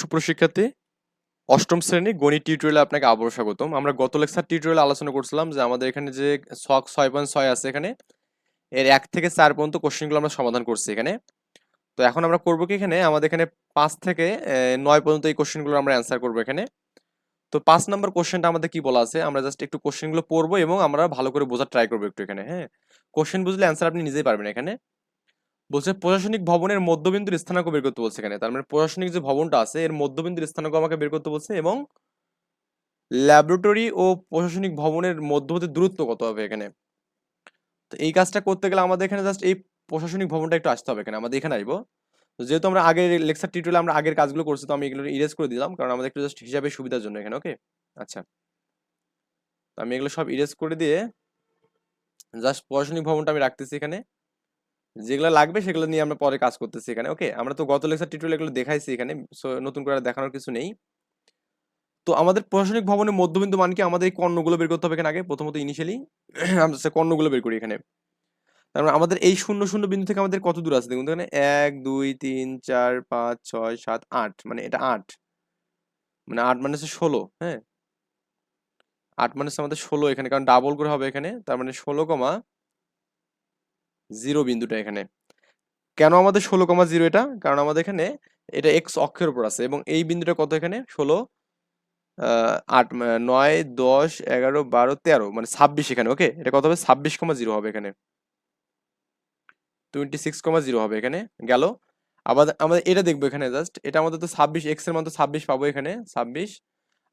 সুপ্রশিক্ষার্থী, অষ্টম শ্রেণি গণিত টিউটোরিয়ালে আপনাকে আবারও স্বাগতম। আমরা গত লেকচার টিউটোরিয়ালে আলোচনা করছিলাম যে আমাদের এখানে যে ছক ছয় পয়েন্ট ছয় আছে এখানে, এর এক থেকে চার পর্যন্ত কোশ্চেনগুলো আমরা সমাধান করছি এখানে। তো এখন আমরা করব কি এখানে? আমাদের এখানে পাঁচ থেকে নয় পর্যন্ত এই কোশ্চেনগুলো আমরা অ্যান্সার করব এখানে। তো পাঁচ নম্বর কোশ্চেনটা আমাদের কি বলা আছে? আমরা জাস্ট একটু কোশ্চেনগুলো পড়ব এবং আমরা ভালো করে বোঝার ট্রাই করব একটু এখানে হ্যাঁ? কোশ্চেন বুঝলে অ্যান্সার আপনি নিজেই পারবেন এখানে। বলছে প্রশাসনিক ভবনের মধ্যবিন্দুর স্থানাঙ্ক বের করতে বলছে এখানে। তার মানে প্রশাসনিক যে ভবনটা আছে, এর মধ্যবিন্দুর স্থানাঙ্ক আমাকে বের করতে বলছে এবং ল্যাবরেটরি ও প্রশাসনিক ভবনের মধ্যবর্তী দূরত্ব কত হবে এখানে? তো এই কাজটা করতে গেলে আমাদের এখানে জাস্ট এই প্রশাসনিক ভবনটা একটু আসতে হবে এখানে। আমাদের এখানে আসব। যেহেতু আমরা আগের লেকচার টিউটোরিয়ালে আমরা আগের কাজগুলো করছি, তো আমি এগুলো ইরেজ করে দিলাম, কারণ আমাদের একটু জাস্ট হিসাবে সুবিধার জন্য এখানে ওকে আচ্ছা। আমি এগুলো সব ইরেজ করে দিয়ে জাস্ট প্রশাসনিক ভবনটা আমি রাখতেছি এখানে। যেগুলো লাগবে সেগুলো নিয়ে আমরা পরে কাজ করতেছি এখানে। ওকে আমরা তো গত লেকচার টিউটোরিয়াল এগুলো দেখাইছি এখানে সো নতুন করে দেখানোর কিছু নেই। তো আমাদের প্রশাসনিক ভবনের মধ্যবিন্দু মান কি আমাদের এই কর্ণগুলো বের করতে হবে এখানে আগে, প্রথমত ইনিশিয়ালি আমরা কর্ণগুলো বের করি এখানে। তার মানে আমাদের এই শূন্য শূন্য বিন্দু থেকে আমাদের কত দূর আছে? দেখুন এখানে এক, দুই, তিন, চার, পাঁচ, ছয়, সাত, আট মানে এটা আট। মানে আট মানে হচ্ছে ষোলো হ্যাঁ? আট মানে আমাদের ষোলো এখানে, কারণ ডাবল করে হবে এখানে, তার মানে ষোলো কমা জিরো বিন্দুটা এখানে। কেন আমাদের ষোলো কমা জিরো এটা? কারণ আমাদের এখানে এটা এক্স অক্ষের উপর আছে এবং এই বিন্দুটা কত এখানে? ষোলো আট নয়, দশ, এগারো, বারো, তেরো মানে ছাব্বিশ এখানে ওকে এটা কত হবে? ছাব্বিশ কমা জিরো হবে এখানে। টোয়েন্টি সিক্স কমা জিরো হবে এখানে, গেল। আবার আমাদের এটা দেখব এখানে জাস্ট এটা আমাদের তো ছাব্বিশ এক্সের মতো ছাব্বিশ পাবো এখানে, ছাব্বিশ।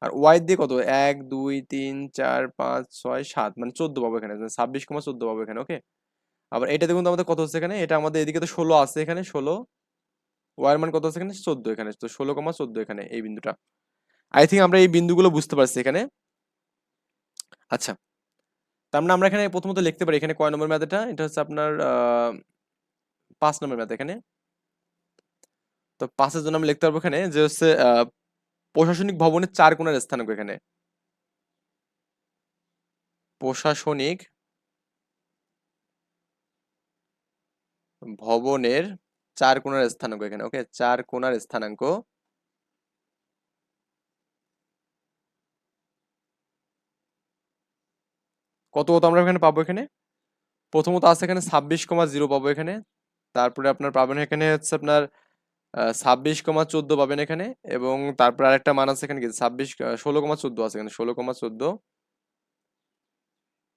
আর ওয়াই দিয়ে কত? এক, দুই, তিন, চার, পাঁচ, ছয়, সাত মানে চোদ্দ পাবো এখানে, ছাব্বিশ কমা চোদ্দ পাবো এখানে ওকে আবার এটা দেখুন তো আমাদের কত হচ্ছে এখানে? এটা আমাদের এদিকে তো ষোলো আছে এখানে, ষোলো। ওয়ার মান কত আছে এখানে? চোদ্দ এখানে। তো ষোলো কমা চোদ্দ এখানে, এই বিন্দুটা। আই থিঙ্ক আমরা এই বিন্দুগুলো বুঝতে পারছি এখানে। আচ্ছা। তার মানে আমরা এখানে প্রথমত লিখতে পারি এখানে কয় নম্বর ম্যাথ এটা হচ্ছে আপনার পাঁচ নম্বর ম্যাথ এখানে। তো পাঁচের জন্য আমি লিখতে পারব এখানে যে হচ্ছে প্রশাসনিক ভবনের চার কোণের স্থানাঙ্ক এখানে। প্রশাসনিক ভবনের চার কোণার স্থানাঙ্ক এখানে ওকে চার কোণার স্থানাঙ্ক। কত কত আমরা এখানে পাবো এখানে? প্রথমত আছে এখানে ছাব্বিশ কমা জিরো পাবো এখানে। তারপরে আপনার পাবেন এখানে হচ্ছে আপনার ছাব্বিশ কমা চোদ্দ পাবেন এখানে এবং তারপর আরেকটা মান আছে এখানে ছাব্বিশ ষোলো কমা চোদ্দ আছে এখানে, ষোলো কমা চোদ্দ।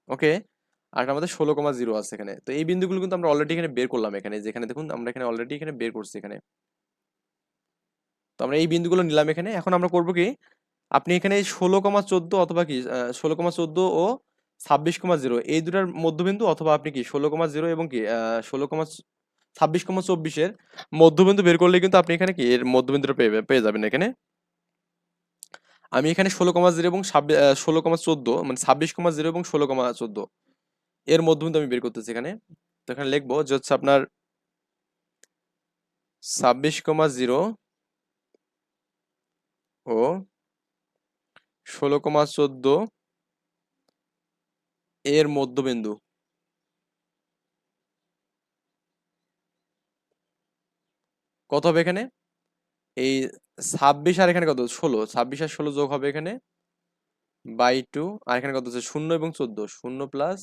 ওকে আর আমাদের ষোলো কমা জিরো আছে এখানে। তো এই বিন্দুগুলো কিন্তু আমরা অলরেডি এখানে বের করলাম এখানে। যেখানে দেখুন, আমরা এখানে অলরেডি এখানে বের করছি এখানে। তো আমরা এই বিন্দুগুলো নিলাম এখানে। এখন আমরা করব কি, আপনি এখানে ষোলো কমা চোদ্দ অথবা কি ষোলো কমা চোদ্দ ও ছাব্বিশ কমা জিরো, এই দুটার মধ্যবিন্দু অথবা আপনি কি ষোলো কমা জিরো এবং কি ষোলো কমা ছাব্বিশ কমা চব্বিশের মধ্যবিন্দু বের করলে কিন্তু আপনি এখানে কি, এর মধ্যবিন্দুটা পেয়ে পেয়ে যাবেন এখানে। আমি এখানে ষোলো কমা জিরো এবং ষোলো কমা চোদ্দ মানে ছাব্বিশ কমা জিরো এবং ষোলো কমা চোদ্দ। এর মধ্যবিন্দু আমি বের করতেছি এখানে। তো এখানে লিখব যে হচ্ছে আপনার ছাব্বিশ কমা জিরো ও ষোলো কমা চোদ্দ এর মধ্যবিন্দু। কত হবে এখানে? এই ছাব্বিশ আর এখানে কত? ষোলো। ছাব্বিশ আর ষোলো যোগ হবে এখানে বাই টু। আর এখানে কত হচ্ছে? শূন্য এবং চোদ্দ। শূন্য plus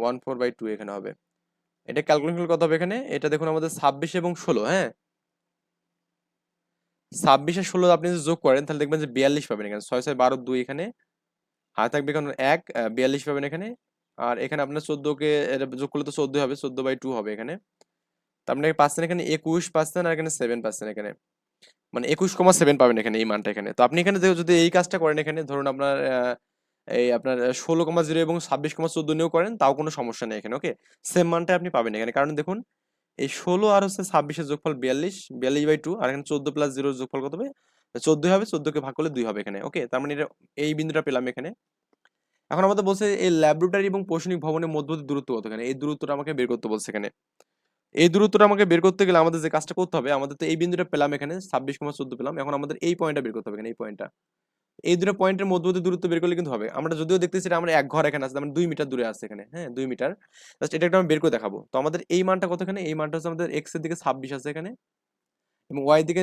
one four by two এখানে হবে। এটা ক্যালকুলেশন কত হবে এখানে। এটা দেখুন আমাদের ছাব্বিশ এবং ষোলো হ্যাঁ? ছাব্বিশ আর ষোলো আপনি যদি যোগ করেন, তাহলে দেখবেন যে বিয়াল্লিশ পাবেন এখানে। ছয় ছয় বারো দুই এখানে। হাতে থাকবে এখানে এক বিয়াল্লিশ পাবেন এখানে। আর এখানে আপনার চোদ্দোকে যোগ করলে তো চোদ্দ হবে, চোদ্দ বাই টু হবে এখানে। তার মানে পাচ্ছেন এখানে একুশ পাচ্ছেন আর এখানে সেভেন পাচ্ছেন এখানে। মানে একুশ কমা সেভেন পাবেন এখানে এই মানটা এখানে। তো আপনি এখানে যদি এই কাজটা করেন এখানে, ধরুন আপনার এই আপনার ষোলো কমা জিরো এবং ছাব্বিশ কমা চোদ্দ নিয়েও করেন, তাও কোনো সমস্যা নেই এখানে ওকে সেম মানটা আপনি পাবেন এখানে, কারণ দেখুন, এই ষোলো আর হচ্ছে ছাব্বিশের যোগফল বিয়াল্লিশ বিয়াল্লিশ বাই টু আর এখানে চোদ্দ প্লাস জিরোর যোগফল কত হবে? চোদ্দই হবে, চোদ্দকে ভাগ করলে দুই হবে এখানে ওকে তার মানে এটা, এই বিন্দুটা পেলাম এখানে। এখন আমাদের বলছে এই ল্যাবরেটরি এবং প্রশাসনিক ভবনের মধ্যবর্তী দূরত্ব কত এখানে? এই দূরত্বটা আমাকে বের করতে বলছে এখানে। এই দূরত্বটা আমাকে বের করতে গেলে আমাদের যে কাজটা করতে হবে, আমাদের তো এই বিন্দুটা পেলাম এখানে, ছাব্বিশ কমা চোদ্দ পেলাম, এখন আমাদের এই পয়েন্টটা বের করতে হবে এখানে, এই পয়েন্টটা এই দুটো পয়েন্টের মধ্যবর্তী দূরত্ব বের করলে কিন্তু হবে। আমরা যদিও দেখতেছি আমরা এক ঘর এখানে আছে আমরা দুই মিটার দূরে আছে এখানে হ্যাঁ দুই মিটার জাস্ট এটা একটু আমি বের করে দেখাবো। তো আমাদের এই মানটা কত এখানে এই মানটা হচ্ছে আমাদের এক্সের দিকে ছাব্বিশ আছে এখানে এবং ওয়াই দিকে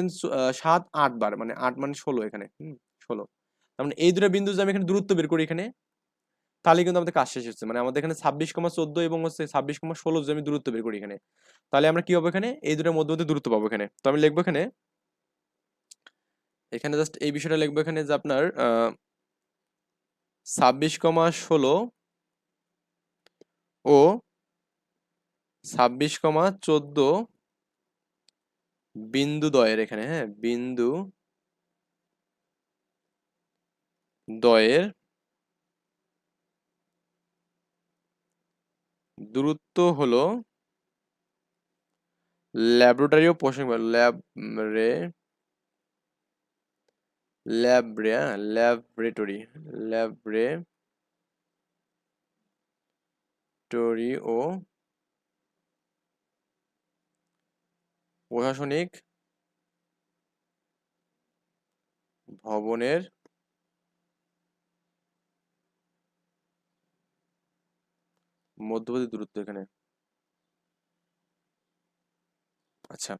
সাত, আট বার মানে আট মানে ষোলো এখানে, হুম, ষোলো। তার মানে এই দুটো বিন্দু যদি আমি এখানে দূরত্ব বের করি এখানে, তাহলে কিন্তু আমাদের কাজ শেষ হচ্ছে। মানে আমাদের এখানে ছাব্বিশ কমা চোদ্দ এবং হচ্ছে ছাব্বিশ কমা ষোলো যদি আমি দূরত্ব বের করি এখানে, তাহলে আমরা কি পাবো এখানে? এই দুটোর মধ্যে দূরত্ব পাবো এখানে। তো আমি লিখব এখানে এখানে জাস্ট এই বিষয়টা লিখব এখানে যে আপনার ছাব্বিশ কমা ষোলো ও ছাব্বিশ কমা চোদ্দ বিন্দু দয়ের এখানে হ্যাঁ বিন্দু দয়ের দূরত্ব হলো ল্যাবরেটরি ও পোষণ ল্যাব রে ল্যাবরে ল্যাবরেটরি ল্যাবরেটরি ও প্রশাসনিক ভবনের মধ্যবর্তী দূরত্ব এখানে। আচ্ছা।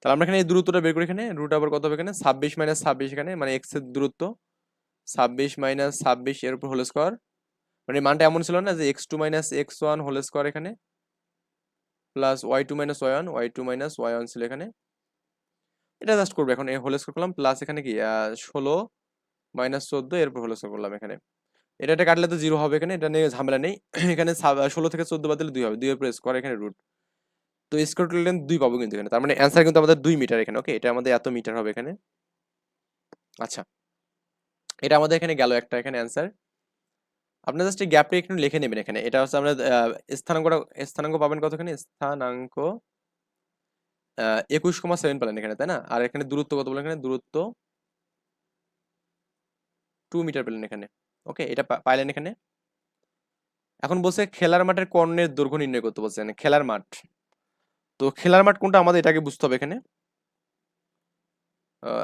তাহলে আমরা এখানে এই দূরত্বটা বের করি এখানে রুট আবার কত হবে এখানে? ছাব্বিশ মাইনাস ছাব্বিশ এখানে মানে এক্সের দূরত্ব। ছাব্বিশ মাইনাস ছাব্বিশ এর উপর হোল স্কোয়ার মানে মানটা এমন ছিল না যে x two minus x one whole square এখানে plus y two minus y one y two minus y one ছিল এখানে। এটা জাস্ট করব, এখন হোল স্কোয়ার করলাম প্লাস এখানে কি? ষোলো মাইনাস চোদ্দ এরপর হোল স্কোয়ার করলাম এখানে। এটা কাটলে তো জিরো হবে এখানে, এটা নিয়ে ঝামেলা নেই। এখানে ষোলো থেকে চোদ্দ বাদ দিলে দুই হবে, দুই এর স্কোয়ার এখানে রুট তো স্কোয়ার লেন্থ দুই পাবো কিন্তু এখানে। তার মানে অ্যান্সার কিন্তু আমাদের দুই মিটার এখানে ওকে এটা আমাদের এত মিটার হবে এখানে। আচ্ছা। এটা আমাদের এখানে গেল একটা এখানে অ্যান্সার আপনার জাস্ট এই গ্যাপটা একটু লিখে নেবেন এখানে। এটা হচ্ছে আমরা স্থানাঙ্কটা, স্থানাঙ্ক পাবেন কতখানি? স্থানাঙ্ক একুশ কমা সেভেন পেলেন এখানে, তাই না? আর এখানে দূরত্ব কত বলেন এখানে? দূরত্ব টু মিটার পেলেন এখানে ওকে এটা পাইলেন এখানে। এখন বলছে খেলার মাঠের কর্ণের দৈর্ঘ্য নির্ণয় করতে বলছে খেলার মাঠ। তো খেলার মাঠ কোনটা আমাদের এটাকে বুঝতে হবে এখানে।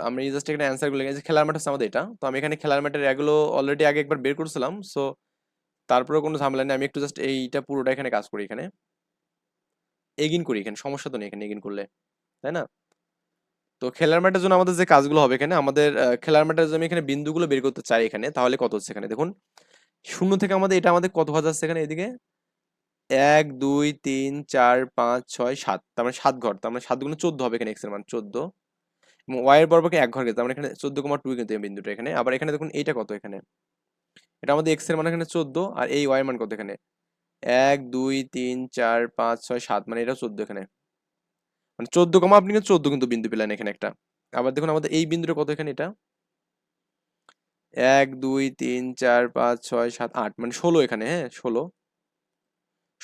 আমি জাস্ট এখানে অ্যান্সারগুলো লিখেছি খেলার মাঠ হচ্ছে আমাদের এটা। তো আমি এখানে খেলার মাঠের এগুলো অলরেডি আগে একবার বের করছিলাম। সো তারপরে কোনো ঝামেলা নেই। আমি একটু জাস্ট এইটা পুরোটা এখানে কাজ করি এখানে। এগিন করি এখানে। সমস্যা তো নেই এখানে এগিন করলে। তাই না? তো খেলার মাঠের জন্য আমাদের যে কাজগুলো হবে এখানে, আমাদের খেলার মাঠের জন্য এখানে বিন্দুগুলো বের করতে চাই এখানে। তাহলে কত হচ্ছে এখানে? দেখুন, শূন্য থেকে আমাদের, এটা আমাদের কত আসছে এখানে এদিকে? এক, দুই, তিন, চার, পাঁচ, ছয়, সাত। তার মানে সাত ঘর। তার মানে সাত গুণ চোদ্দ হবে এখানে এক্সের মান, চোদ্দ। এবং ওয়াই এর বর্গকে এক ঘর গেছে। তার মানে এখানে চোদ্দ কমা টু কিন্তু এই বিন্দুটা এখানে। আবার এখানে দেখুন এইটা কত এখানে? এটা আমাদের এক্সের মান এখানে চোদ্দ আর এই ওয়াই এর মান কত এখানে? এক, দুই, তিন, চার, পাঁচ, ছয়, সাত। মানে এটা চোদ্দ এখানে। মানে চোদ্দ কমা আপনি কিন্তু চোদ্দ কিন্তু বিন্দু পেলেন এখানে একটা। আবার দেখুন আমাদের এই বিন্দুটা কত এখানে এটা? এক, দুই, তিন, চার, পাঁচ, ছয়, সাত, আট। মানে ষোলো এখানে হ্যাঁ? ষোলো।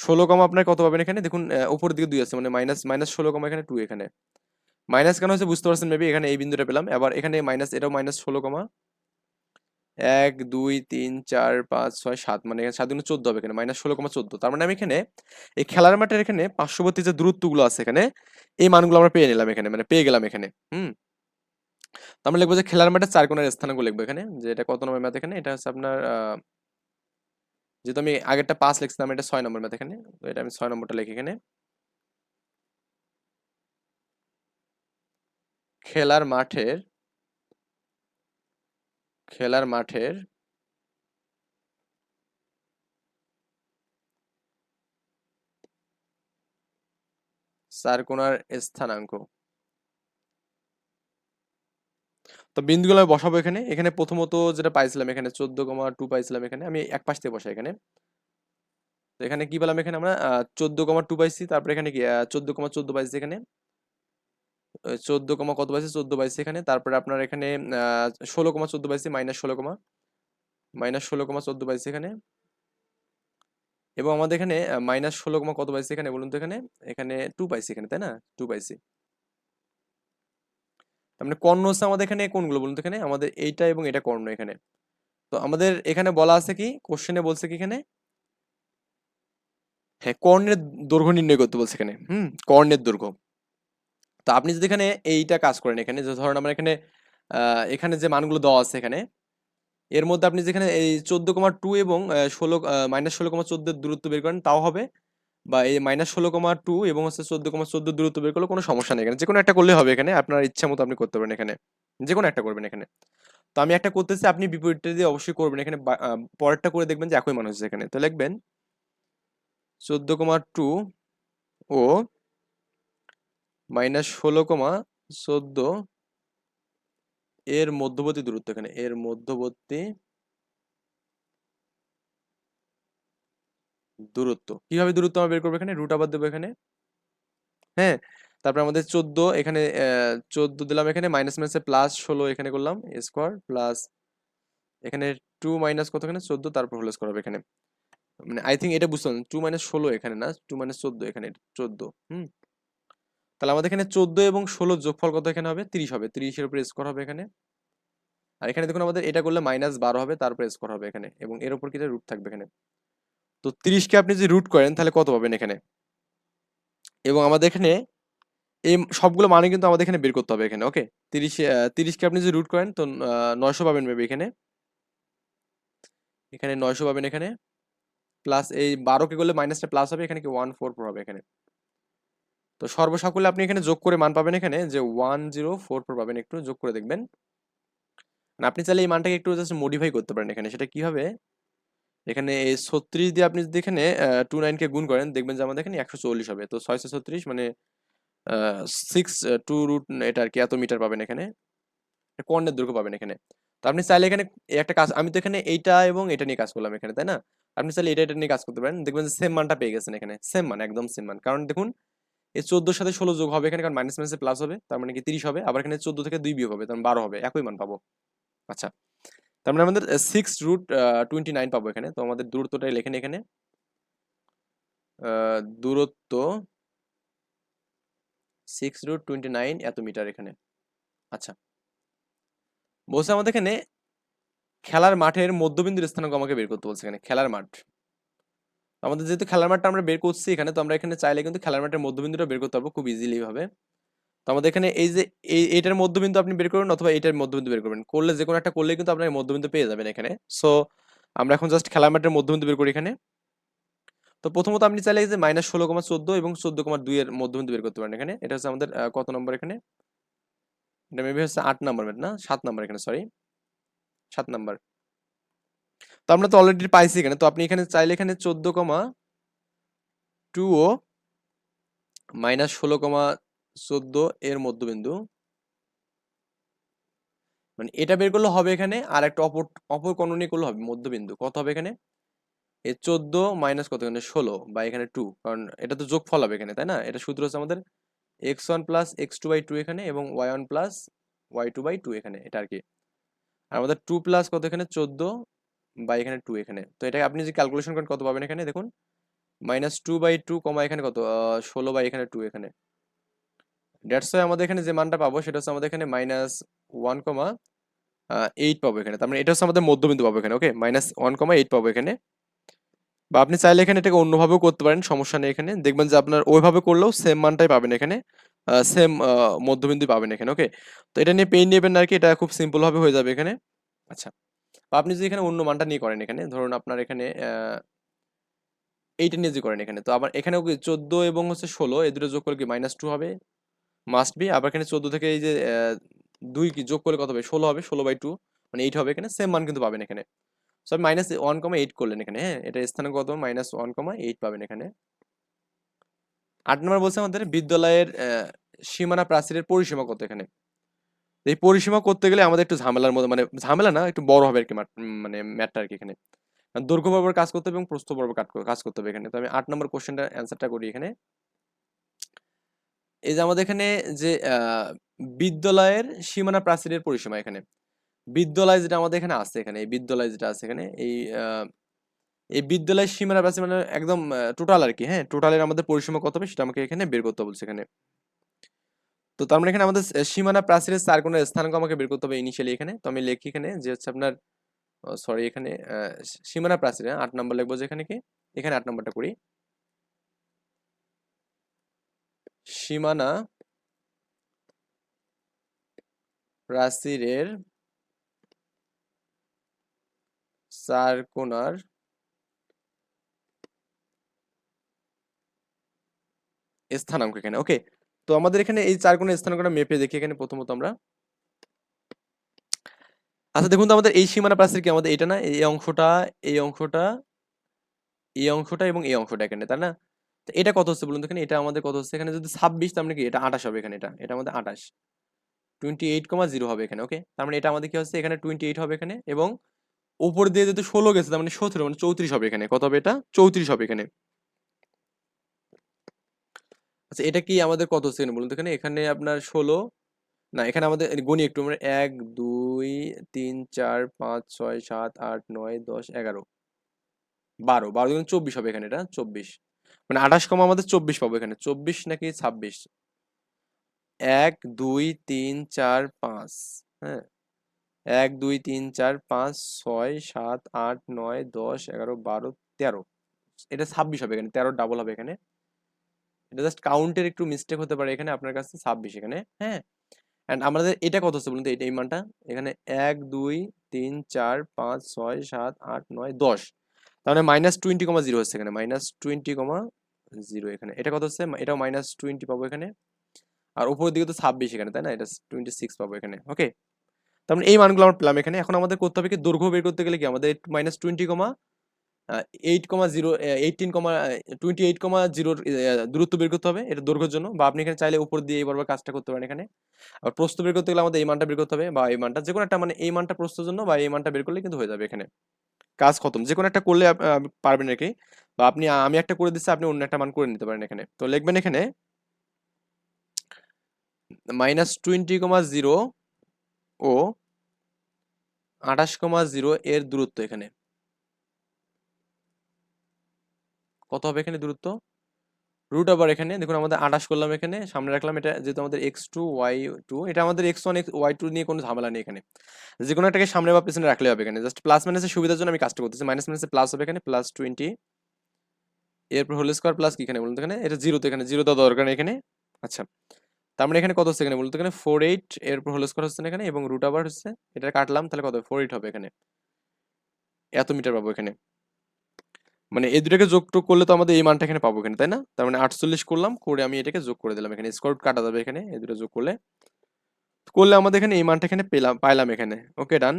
ষোলো কমা আপনার কত পাবেন এখানে? দেখুন উপরের দিকে দুই আছে মানে মাইনাস মাইনাস ষোলো কমা এখানে টু এখানে। মাইনাস কেন হচ্ছে বুঝতে পারছেন মেবি এখানে এই বিন্দুটা পেলাম। আবার এখানে মাইনাস এটাও মাইনাস ষোলো কমা। এক, দুই, তিন, চার, পাঁচ, ছয়, সাত মানে এখানে সাত দুগুণ চোদ্দ হবে এখানে মাইনাস ষোলো কমা চোদ্দ। তার মানে আমি এখানে এই খেলার মাঠের এখানে পার্শ্ববর্তী যে দূরত্বগুলো আছে এখানে, এই মানগুলো আমরা পেয়ে নিলাম এখানে মানে পেয়ে গেলাম এখানে, হুম? আমরা লিখব যে খেলার মাঠের চার কোণের স্থানাঙ্ক লিখব এখানে, যে এটা কত নম্বর ম্যাথ এখানে? এটা হচ্ছে আপনার যেহেতু আমি আগেরটা পাঁচ লিখছিলাম, এটা ছয় নম্বর ম্যাথ এখানে, তো এটা আমি ছয় নম্বরটা লিখি এখানে। খেলার মাঠের খেলার মাঠের চার কোণার স্থানাঙ্ক। তো বিন্দুগুলো বসাবো এখানে। এখানে প্রথমত যেটা পাইছিলাম এখানে চোদ্দ কমা টু পাইছিলাম এখানে। আমি এক পাশ থেকে বসাই এখানে। তো এখানে কি পেলাম এখানে আমরা? চোদ্দ কমা টু পাইছি, তারপরে এখানে কি? চোদ্দ কমা চোদ্দ পাইছি এখানে। চোদ্দ কমা কত পাইছি? চোদ্দ পাইছি এখানে। তারপরে আপনার এখানে ষোলো কমা চোদ্দ পাইছি মাইনাস ষোলো কমা। মাইনাস ষোলো কমা চোদ্দ পাইছি এখানে। এবং আমাদের এখানে মাইনাস ষোলো কমা কত পাইছি এখানে বলুন তো এখানে? এখানে টু পাইছি এখানে, তাই না? টু পাইছি। তার মানে কর্ণ হচ্ছে আমাদের এখানে কোনগুলো বলুন তো এখানে? আমাদের এইটা এবং এটা কর্ণ এখানে। তো আমাদের এখানে বলা আছে কি? কোশ্চেনে বলছে কি এখানে? হ্যাঁ কর্ণের দৈর্ঘ্য নির্ণয় করতে বলছে এখানে। হুম, কর্ণের দৈর্ঘ্য। তো আপনি যদি এখানে এইটা কাজ করেন এখানে, যে ধরেন আমরা এখানে এখানে যে মানগুলো দেওয়া আছে এখানে, এর মধ্যে আপনি যেখানে এই চোদ্দ কমা টু এবং ষোলো মাইনাস ষোলো কমা চোদ্দের দূরত্ব বের করেন, তাও হবে। বা এই মাইনাস ষোলো কমা টু এবং হচ্ছে চোদ্দ কমা চোদ্দ দূরত্ব বের করলে কোনো সমস্যা নেই এখানে। যে কোনো একটা করলে হবে এখানে। আপনার ইচ্ছা মতো আপনি করতে পারেন এখানে। যে কোনো একটা করবেন এখানে। তো আমি একটা করতেছি, আপনি বিপরীতটা দিয়ে অবশ্যই করবেন। এখানে পরেরটা করে দেখবেন যে একই মান হচ্ছে এখানে। তো লিখবেন, চোদ্দ কমা টু ও মাইনাস ষোলো কমা চোদ্দ এর মধ্যবর্তী দূরত্ব এখানে। এর মধ্যবর্তী দূরত্ব। কীভাবে দূরত্ব আমরা বের করব এখানে? রুট আবার দেবো এখানে। হ্যাঁ তারপরে আমাদের চোদ্দ এখানে চোদ্দ দিলাম এখানে মাইনাস মাইনাসে প্লাস ষোলো এখানে করলাম স্কোয়ার প্লাস এখানে টু মাইনাস কত এখানে? চোদ্দ, তারপর হোল স্কোয়ার হবে এখানে। মানে আই থিঙ্ক এটা বুঝতে টু মাইনাস ষোলো এখানে না? টু মাইনাস চোদ্দ এখানে চোদ্দ, হুম। তাহলে আমাদের এখানে চোদ্দ এবং ষোলো যোগফল কত এখানে হবে? তিরিশ হবে। তিরিশের উপরে স্কোয়ার হবে এখানে। আর এখানে দেখুন আমাদের এটা করলে মাইনাস বারো হবে, তারপরে স্কোয়ার হবে এখানে এবং এর উপর কিটা রুট থাকবে এখানে। তো তিরিশকে আপনি যদি রুট করেন, তাহলে কত পাবেন এখানে? এবং আমাদের এখানে এই সবগুলো মানে কিন্তু আমাদের এখানে বের করতে হবে এখানে ওকে তিরিশে তিরিশকে আপনি যদি রুট করেন, তো নয়শো পাবেন মেবি এখানে। এখানে নয়শো পাবেন এখানে। প্লাস এই বারোকে করলে মাইনাসটা প্লাস হবে, এখানে কি ওয়ান ফোর ফোর হবে এখানে। তো সর্বসাকুল্যে আপনি এখানে যোগ করে মান পাবেন এখানে, যে ওয়ান জিরো ফোর ফোর পাবেন একটু, যোগ করে দেখবেন। আর আপনি চাইলে এই মানটাকে একটু জাস্ট মডিফাই করতে পারেন এখানে। সেটা কি হবে? এখানে এই ছত্রিশ দিয়ে আপনি যদি এখানে টু নাইনকে গুণ করেন, দেখবেন যে আমাদের এখানে একশো চল্লিশ হবে। তো ছয়শো ছত্রিশ মানে সিক্স টু রুট এটা আর কি এত মিটার পাবেন এখানে। কর্ণের দৈর্ঘ্য পাবেন এখানে। তো আপনি চাইলে এখানে একটা কাজ, আমি তো এখানে এইটা এবং এটা নিয়ে কাজ করলাম এখানে, তাই না? আপনি চাইলে এটা এটা নিয়ে কাজ করতে পারেন। দেখবেন যে সেম মানটা পেয়ে গেছেন এখানে। সেম মান, একদম সেম মান। কারণ দেখুন, এই চোদ্দোর সাথে ষোলো যোগ হবে এখানে, কারণ মাইনাস মাইনাসে প্লাস হবে, তার মানে কি তিরিশ হবে। আবার এখানে চোদ্দ থেকে দুই বিয়োগ হবে তখন বারো হবে। একই মান পাবো। আচ্ছা। তার মানে আমাদের সিক্স রুট টোয়েন্টি নাইন পাবো এখানে। তো আমাদের দূরত্বটাই লেখেন এখানে। দূরত্ব সিক্স রুট টোয়েন্টি নাইন এত মিটার এখানে। আচ্ছা। বলছে আমাদের এখানে খেলার মাঠের মধ্যবিন্দুর স্থানাঙ্ক আমাকে বের করতে বলছে এখানে, খেলার মাঠ। আমাদের যেহেতু খেলার মাঠটা আমরা বের করছি এখানে, তো আমরা এখানে চাইলে কিন্তু খেলার মাঠের মধ্যবিন্দুটা বের করতে পারব খুব ইজিলি ভাবে। তো আমাদের এখানে এই যে এই এইটার মধ্যবিন্দু আপনি বের করবেন অথবা এইটার মধ্যবিন্দু বের করবেন। করলে যে কোনো একটা করলে কিন্তু আপনার মধ্যবিন্দু পেয়ে যাবেন এখানে। সো আমরা এখন জাস্ট খেলা মাঠের মধ্যবিন্দু বের করি এখানে। তো প্রথমত আপনি চাইলে যে মাইনাস ষোলো কমা চোদ্দ এবং চোদ্দ কমা দুই এর মধ্যবিন্দু বের করতে পারেন এখানে। এটা হচ্ছে আমাদের কত নম্বর এখানে? এটা মেবি হচ্ছে আট নাম্বার না? সাত নাম্বার এখানে সরি সাত নম্বর। তো আমরা তো অলরেডি পাইছি এখানে। তো আপনি এখানে চাইলে এখানে চোদ্দ কমা টু ও মাইনাস ষোলো কমা চোদ্দ এর মধ্যবিন্দু। মানে এটা বের করলে হবে এখানে, আর একটা অপর অপর কোণ নিয়ে করলে হবে মধ্যবিন্দু। কত হবে এখানে? এই চোদ্দ মাইনাস কত? এখানে ষোলো বা এখানে টু কারণ এটা তো যোগফল হবে এখানে, তাই না? এটা সূত্র হচ্ছে আমাদের X one plus X two by two এখানে এবং Y one plus Y two by two এখানে, এটা আর কি আর আমাদের টু প্লাস কত এখানে? চোদ্দ বা এখানে টু এখানে। তো এটা আপনি যে ক্যালকুলেশন করেন, কত পাবেন এখানে? দেখুন minus two by two comma এখানে কত? ষোলো বাই এখানে টু এখানে। ওয়াই আমাদের এখানে যে মানটা পাবো সেটা হচ্ছে আমাদের এখানে মাইনাস ওয়ান কমা এইট পাবো এখানে। তার মানে এটা হচ্ছে আমাদের মধ্যবিন্দু পাবো এখানে okay minus one comma eight পাবো এখানে। বা আপনি চাইলে এখানে এটাকে অন্যভাবেও করতে পারেন, সমস্যা নেই এখানে। দেখবেন যে আপনার ওইভাবে করলেও সেম মানটাই পাবেন এখানে সেম মধ্যবিন্দু পাবেন এখানে ওকে তো এটা নিয়ে পেইন নেবেন আর কি, এটা খুব সিম্পলভাবে হয়ে যাবে এখানে। আচ্ছা। আপনি যদি এখানে অন্য মানটা নিয়ে করেন এখানে, ধরুন আপনার এখানে এইটা নিয়ে যদি করেন এখানে, তো আবার এখানেও চোদ্দ এবং হচ্ছে ষোলো, এই দুটো যোগ করলে কি মাইনাস টু হবে? মাস্ট বি আবার এখানে চোদ্দ থেকে এই যে দুই কি, যোগ করলে কত হবে? ষোলো হবে, ষোলো বাই টু মানে এইট হবে এখানে। সেম মান কিন্তু পাবেন এখানে। So minus one comma eight করলেন এখানে হ্যাঁ? এটা স্থানাঙ্ক কত? মাইনাস ওয়ান কমা এইট পাবেন এখানে। আট নম্বর বলছে আমাদের বিদ্যালয়ের সীমানা প্রাচীরের পরিসীমা কত এখানে? এই পরিসীমা করতে গেলে আমাদের একটু ঝামেলার মধ্যে মানে ঝামেলা না, একটু বড় হবে আর কি মানে ম্যাটটা আর কি এখানে। দৈর্ঘ্য বরাবর কাজ করতে হবে এবং প্রস্থ বরাবর কাজ করতে হবে এখানে। তো আমি আট নম্বর কোশ্চেনটা অ্যান্সারটা করি এখানে। এই যে আমাদের এখানে যে বিদ্যালয়ের সীমানা প্রাচীরের পরিসীমা এখানে। বিদ্যালয় যেটা আমাদের এখানে আছে এখানে এই বিদ্যালয় যেটা আছে এখানে এই এই বিদ্যালয়ের সীমানা প্রাচীর মানে একদম টোটাল আর কি হ্যাঁ? টোটালের আমাদের পরিসীমা কত হবে সেটা আমাকে এখানে বের করতে বলছে এখানে। তো তার মানে এখানে আমাদের সীমানা প্রাচীরের চার কোণের স্থানাঙ্ক আমাকে বের করতে হবে ইনিশিয়ালি এখানে। তো আমি লিখি এখানে যে হচ্ছে আপনার সরি এখানে সীমানা প্রাচীর হ্যাঁ, আট নম্বর লিখব যে এখানে কি? এখানে আট নম্বরটা করি। সীমানা প্রাচীরের চার কোণার স্থানাঙ্ক এখানে। ওকে, তো আমাদের এখানে এই চার কোণের স্থানাঙ্কটা মেপে দেখি এখানে প্রথমত আমরা। আচ্ছা দেখুন তো আমাদের এই সীমানা প্রাচীর কি? আমাদের এটা না, এই অংশটা এই অংশটা এই অংশটা এবং এই অংশটা এখানে, তাই না? এটা কত হচ্ছে বলুন তো এখানে? এটা আমাদের কত হচ্ছে? এখানে যদি ছাব্বিশ তার মানে কি? এটা আঠাশ হবে এখানে এটা। এটা আমাদের আঠাশ। টোয়েন্টি এইট কমা জিরো হবে এখানে ওকে তার মানে এটা আমাদের কি হচ্ছে? এখানে টোয়েন্টি এইট হবে এখানে এবং উপর দিয়ে যদি ষোলো গেছে, তার মানে সতেরো মানে চৌত্রিশ হবে এখানে। কত হবে এটা? চৌত্রিশ হবে এখানে। আচ্ছা এটা কি আমাদের কত হচ্ছে এখানে বলুন তো এখানে? এখানে আপনার ষোলো। না, এখানে আমাদের গণি একটু মানে এক, দুই, তিন, চার, পাঁচ, ছয়, সাত, আট, নয়, দশ, এগারো। বারো। বারো দুগুণ চব্বিশ হবে এখানে এটা, চব্বিশ। মানে আঠাশ কমা আমাদের চব্বিশ পাবো এখানে। চব্বিশ নাকি ছাব্বিশ? এক, দুই, তিন, চার, পাঁচ। হ্যাঁ। এক, দুই, তিন, চার, পাঁচ, ছয়, সাত, আট, নয়, দশ, এগারো, বারো, তেরো। এটা ছাব্বিশ হবে এখানে, তেরো ডাবল হবে এখানে। এটা জাস্ট কাউন্টের একটু মিস্টেক হতে পারে এখানে, আপনার কাছে ছাব্বিশ এখানে হ্যাঁ? অ্যান্ড আমাদের এটা কত হচ্ছে বলুন তো, এটা এই মানটা? এখানে এক, দুই, তিন, চার, পাঁচ, ছয়, সাত, আট, নয়, দশ। মানে মাইনাস টোয়েন্টি কমা জিরো হচ্ছে এখানে মাইনাস টোয়েন্টি কমা জিরো এখানে। এটা কত হচ্ছে? এটাও মাইনাস টোয়েন্টি পাবো এখানে। আর উপরের দিকে তো ছাব্বিশ এখানে, তাই না? এটা টোয়েন্টি সিক্স পাবো এখানে ওকে তার মানে এই মানগুলো আমরা পেলাম এখানে। এখন আমাদের করতে হবে কি? দৈর্ঘ্য বের করতে গেলে কি? আমাদের minus twenty comma eight comma zero eighteen comma twenty eight comma জিরোর দূরত্ব বের করতে হবে এটা দৈর্ঘ্যের জন্য। বা আপনি এখানে চাইলে উপর দিয়ে এইবার কাজটা করতে পারেন এখানে। আর প্রস্থ বের করতে গেলে আমাদের এই মানটা বের করতে হবে বা এই মানটা যে কোনো একটা মানে এই মানটা প্রস্থের জন্য বা এই মানটা বের করলে কিন্তু হয়ে যাবে এখানে। কাজ খতম। যে কোনো একটা করলে পারবেন আর কি বা আপনি, আমি একটা করে দিচ্ছি আপনি অন্য একটা মান করে নিতে পারেন এখানে। তো লিখবেন এখানে মাইনাস টোয়েন্টি কমা জিরো ও আঠাশ কমা জিরো এর দূরত্ব এখানে। কত হবে এখানে দূরত্ব? রুট আবার এখানে, দেখুন আমাদের আঠাশ করলাম এখানে, সামনে রাখলাম এটা যেহেতু আমাদের এক্স টু ওয়াই টু এটা আমাদের X one X Y two নিয়ে কোনো ঝামেলা নেই এখানে। যে কোনো একটাকে সামনে বা পেছনে রাখলে হবে এখানে। জাস্ট প্লাস মাইনাসের সুবিধার জন্য আমি কাজটা করতেছি। মাইনাস মাইনাসে প্লাস হবে এখানে প্লাস টোয়েন্টি এরপর হোল স্কোয়ার প্লাস কি এখানে বলুন এখানে? এটা জিরো তো এখানে জিরো দেওয়া দরকার এখানে। আচ্ছা তার মানে এখানে কত হচ্ছে এখানে বলুন এখানে? ফোর এইট এরপর হোল স্কোয়ার হচ্ছে এখানে, এবং রুট আবার হচ্ছে, এটা কাটলাম, তাহলে কত? ফোর এইট হবে এখানে। এত মিটার পাবো এখানে। মানে এই দুটাকে যোগ টোগ করলে তো আমাদের এই মানটা এখানে পাবো এখানে, তাই না? তার মানে আটচল্লিশ করলাম, করে আমি এটাকে যোগ করে দিলাম এখানে। স্কোয়ার কাটা যাবে এখানে, এই দুটো যোগ করলে। করলে আমাদের এখানে এই মানটা এখানে পেলাম, পাইলাম এখানে। ওকে ডান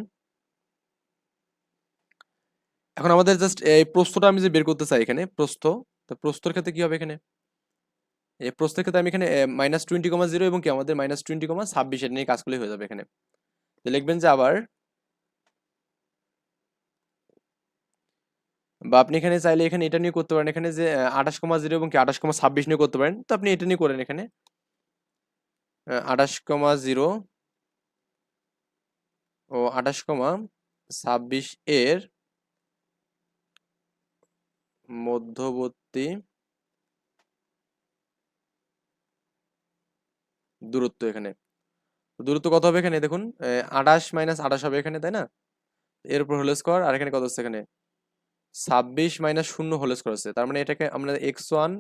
এখন আমাদের জাস্ট এই প্রস্থটা আমি যে বের করতে চাই এখানে, প্রস্থ, তো প্রস্থর ক্ষেত্রে কি হবে এখানে? এই প্রস্থের ক্ষেত্রে আমি এখানে মাইনাস টোয়েন্টি কমা জিরো এবং কি আমাদের মাইনাস টোয়েন্টি কমা ছাব্বিশ, এটা নিয়ে কাজ করলে হয়ে যাবে এখানে। লিখবেন যে আবার বা আপনি এখানে চাইলে এখানে এটা নিয়ে করতে পারেন। এখানে যে আঠাশ কমা জিরো এবং কি আঠাশ কমা ছাব্বিশ নিয়ে করতে পারেন। তো আপনি এটা নিয়ে করেন এখানে। আঠাশ কমা জিরো ও আঠাশ কমা ছাব্বিশ এর মধ্যবর্তী দূরত্ব এখানে। দূরত্ব কত হবে এখানে? দেখুন আঠাশ মাইনাস আঠাশ হবে এখানে, তাই না? এর উপর হোল স্কোয়ার, আর এখানে কত হচ্ছে এখানে? ছাব্বিশ মাইনাস শূন্য হোল স্কোয়ার আছে। তার মানে এটাকে আমরা X one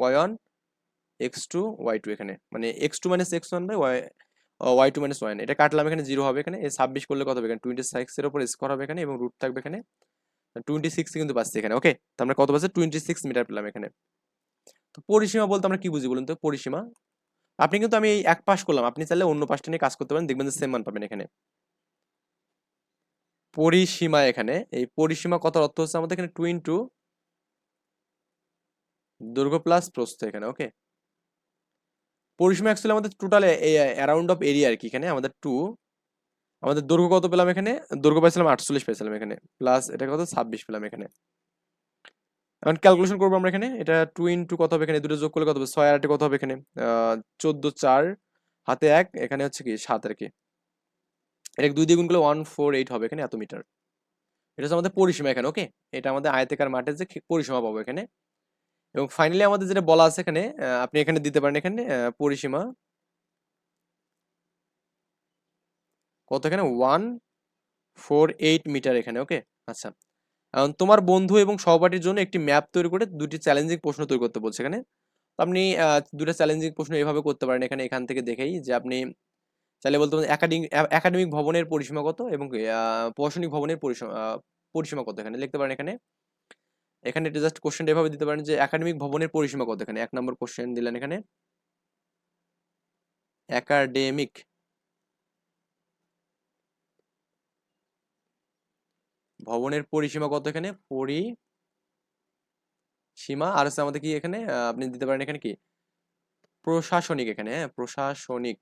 Y one X two Y two এখানে। মানে X two minus X one by Y Y two minus one এটা কাটলাম এখানে জিরো হবে এখানে। এই ছাব্বিশ করলে কত হবে এখানে? টোয়েন্টি সিক্সের উপর স্কোয়ার হবে এখানে এবং রুট থাকবে এখানে। টোয়েন্টি সিক্স কিন্তু পাচ্ছি এখানে। ওকে তো আমরা কত পাচ্ছি? টোয়েন্টি সিক্স মিটার পেলাম এখানে। তো পরিসীমা বলতে আমরা কি বুঝি বলুন তো? পরিসীমা। আপনি কিন্তু আমি এই এক পাশ করলাম। আপনি চাইলে অন্য পাশটা নিয়ে কাজ করতে পারেন। দেখবেন যে সেম মান পাবেন এখানে। পরিসীমা এখানে। এই পরিসীমা কত অর্থ হচ্ছে আমাদের এখানে টু ইন্টু দৈর্ঘ্য প্লাস প্রস্থ এখানে ওকে পরিসীমা অ্যাকচুয়ালি আমাদের টোটাল অ্যারাউন্ড অফ এরিয়া আর কি এখানে, আমাদের টু আমাদের দৈর্ঘ্য কত পেলাম এখানে? দৈর্ঘ্য পাইছিলাম আটচল্লিশ পেয়েছিলাম এখানে প্লাস এটা কত? ছাব্বিশ পেলাম এখানে। এখন ক্যালকুলেশন করব আমরা এখানে, এটা টু ইন্টু কত হবে এখানে? দুটো যোগ করলে কত হবে? ছয় আটে কত হবে এখানে? চোদ্দ, চার, হাতে এক, এখানে হচ্ছে কি? সাত আর কি। এটা দুই দ্বিগুণ করলে ওয়ান ফোর এইট হবে এখানে এত মিটার এটা হচ্ছে আমাদের পরিসীমা এখানে ওকে এটা আমাদের আয়তাকার মাঠের যে পরিসীমা পাবো এখানে। এবং ফাইনালি আমাদের যেটা বলা আছে এখানে আপনি এখানে দিতে পারেন এখানে পরিসীমা। কত এখানে? ওয়ান ফোর এইট মিটার এখানে ওকে আচ্ছা। এখন তোমার বন্ধু এবং সহপাঠীর জন্য একটি ম্যাপ তৈরি করে দুটি চ্যালেঞ্জিং প্রশ্ন তৈরি করতে বলছে এখানে। আপনি দুটো চ্যালেঞ্জিং প্রশ্ন এভাবে করতে পারেন এখানে, এখান থেকে দেখেই যে আপনি চাইলে বলতে পারেন একাডেমিক একাডেমিক ভবনের পরিসীমা কত এবং প্রশাসনিক ভবনের পরিসীমা পরিসীমা কত এখানে? লিখতে পারেন এখানে। এখানে এটা জাস্ট কোশ্চেনটা এভাবে দিতে পারেন যে একাডেমিক ভবনের পরিসীমা কত এখানে? এক নম্বর কোশ্চেন দিলেন এখানে। একাডেমিক ভবনের পরিসীমা কত এখানে? পরি সীমা আর হচ্ছে আমাদের কি এখানে? আপনি দিতে পারেন এখানে কি? প্রশাসনিক এখানে হ্যাঁ প্রশাসনিক।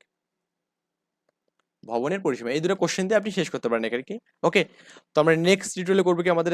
ভবনের পরিসীমা। এই দুটো কোশ্চেন দিয়ে আপনি শেষ করতে পারেন এখানে কি? ওকে তো আমরা নেক্সট টিউটোরিয়ালে করব কি? আমাদের